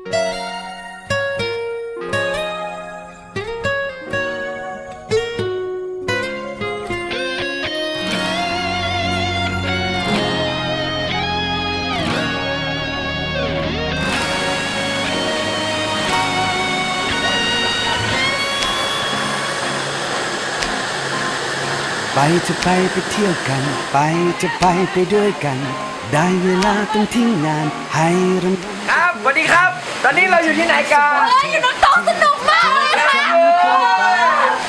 ไปจะไปไปเที่ยวกัน ไปจะไปไปด้วยกัน ได้เวลาต้องทิ้งงานให้รำครับสวัสดีครับ อนนี้เราอยู่ที่ไหนกันเฮ้ยอยู่น้ำตกสนุกมากเลยค่ะ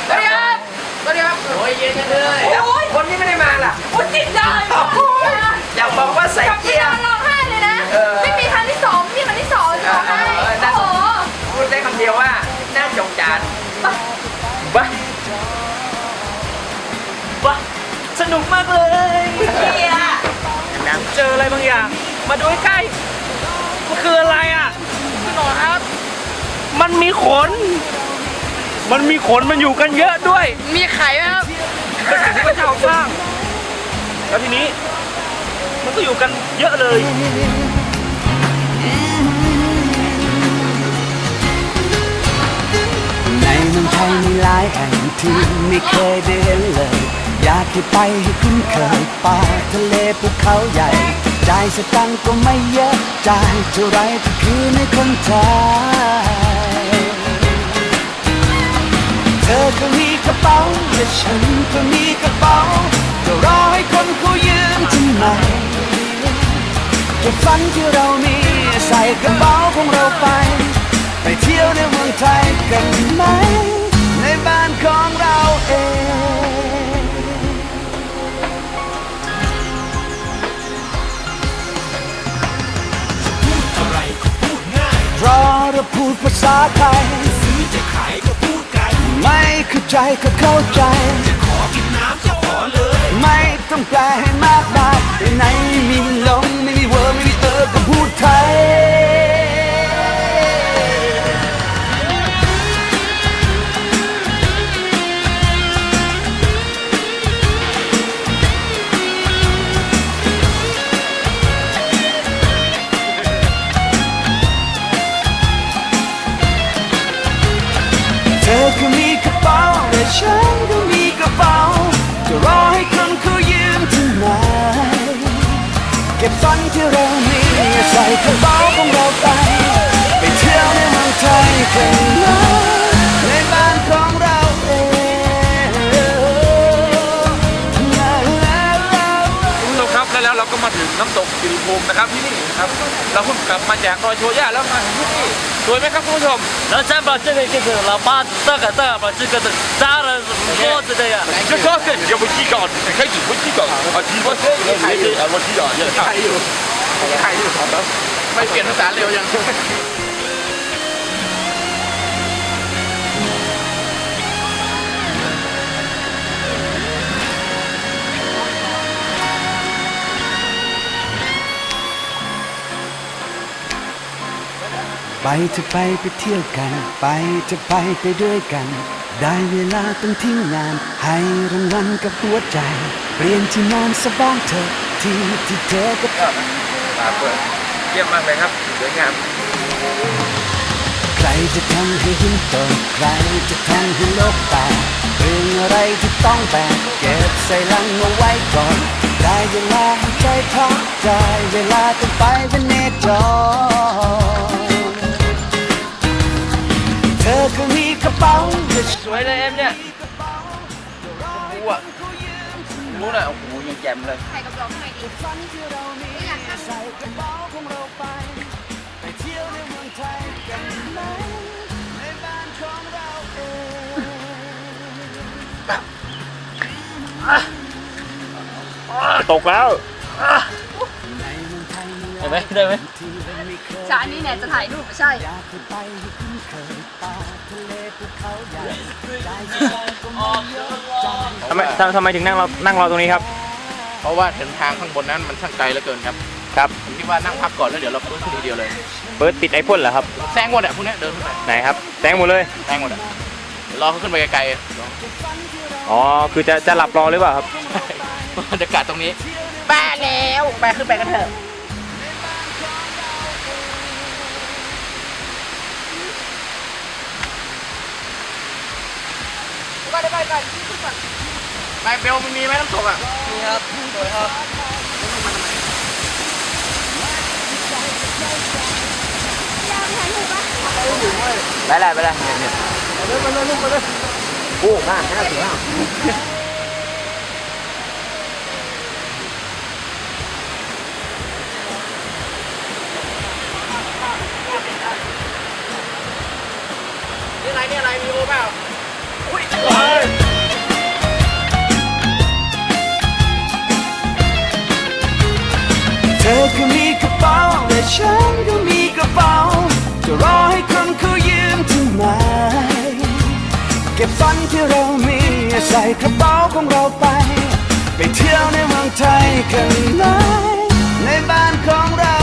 สวัสดีครับสวัสดีครับโอ้ยเย็นจังเลยแล้วคนที่ไม่ได้มาล่ะคุณจิตใจอยากบอกว่าใส่เกียร์เราร้องไห้เลยนะ ไม่มีครั้งที่สองม่มีครั้งที่สองจะร้องไห้เออนั่นโอ้โหพูดได้คำเดียวว่าน่าจงจานบ้าบ้าสนุกมากเลยเฮียเจออะไรบางอย่าง มาดูใกล้มันคืออะไรอะ มันมีขน มันมีขนมันอยู่กันเยอะด้วยมีไข่ไหมครับเป็นสิ่งที่พระเจ้าสร้าง แล้วทีนี้ มันก็อยู่กันเยอะเลย ในเมืองไทยมีหลายแห่งที่ไม่เคยได้เห็นเลย อยากให้ไปให้คุ้นเคยป่าทะเลภูเขาใหญ่ จ่ายสตังค์ก็ไม่เยอะ จ่ายเท่าไรก็คือในคนไทย และฉันก็มีกระเป๋าจะรอให้คนเขายืมทำไมเก็บฝันที่เรามีใส่กระเป๋าของเราไป ไปเที่ยวในเมืองไทยกันไหม ในบ้านของเราเองเพราะเราพูดภาษาไทย ไม่เข้าใจก็เข้าใจ จะขอกินน้ำจะขอเลย ไม่ต้องแปลให้มากมายในไหน น้ำตกสิริภูมินะครับที่นี่นะครับเราเพิ่งกลับมาจากรอยโชย่าแล้วมาถึงที่นี่สวยไหมครับคุณผู้ชม 然后先把这个就是老八这个这个把这个的扎了锅子的呀，这个是你要不记稿，你开始不记稿啊，记我这个没这啊，我记稿也看。 ใครอยู่ไม่เปลี่ยนภาษาเร็วยัง จะไปไปเที่ยวกัน ไปจะไปไปด้วยกัน ได้เวลาต้องทิ้งงาน ให้รางวัลกับหัวใจ เปลี่ยนที่นอนสบางเธอ ที่ที่เธอกับตาเปิดเยี่ยมมากเลยครับสวยงามใครจะทำให้หินตกใครจะทำให้โลกแตกเรื่องอะไรที่ต้องแบกเก็บใส่ลังเอาไว้ก่อน ได้เวลาให้ใจพักได้เวลาต้องไปเป็นเนจร รู้น่ะโอ้โหยังแจ่มเลยไข่กับดอกไม้ดีไม่อยากทำใส่กระเป๋าของเราไปไปเที่ยวในเมืองไทยกันไหมในบ้านของเราเองตกแล้วในเมืองไทยมีหได้ลายไหมได้ไหม？ที่ไม่เคยฉากนี้เนี่ยจะถ่ายรูปไม่ใช่ อยากให้ไปให้คุ้นเคยป่าทะเลภูเขาใหญ่ได้ ทำไมทำไมถึงนั่งเรานั่งรอตรงนี้ครับ เพราะว่าเห็นทางข้างบนนั้นมันช่างไกลเหลือเกินครับครับผมคิดว่านั่งพักก่อนแล้วเดี๋ยวเราปุ้นทีเดียวเลยเปิดติดไอพ่นเหรอครับ แซงหมดอะพวกนี้เดินไปไหนครับแซงหมดเลย แซงหมดอะรอเขาขึ้นไปไกลๆอ๋อ คือจะจะหลับรอหรือเปล่าครับ ๆบรรยากาศตรงนี้ป้าแล้วไปขึ้นไปกันเถอะไปไปไปขึ้นก่ ไปเบลมันมีไหมน้ำตกอะมีครับสวยครับไปเลยไปเลยเนี่ยเดินมาเลยลูกมาเลยโอ้มากน่าถือว่านี่อะไรนี่อะไรมีโอเปล่า ก็บฝันที่เรามีใส่กระเป๋าของเราไป ไปเที่ยวในเมืองไทยกันไหมในบ้านของเรา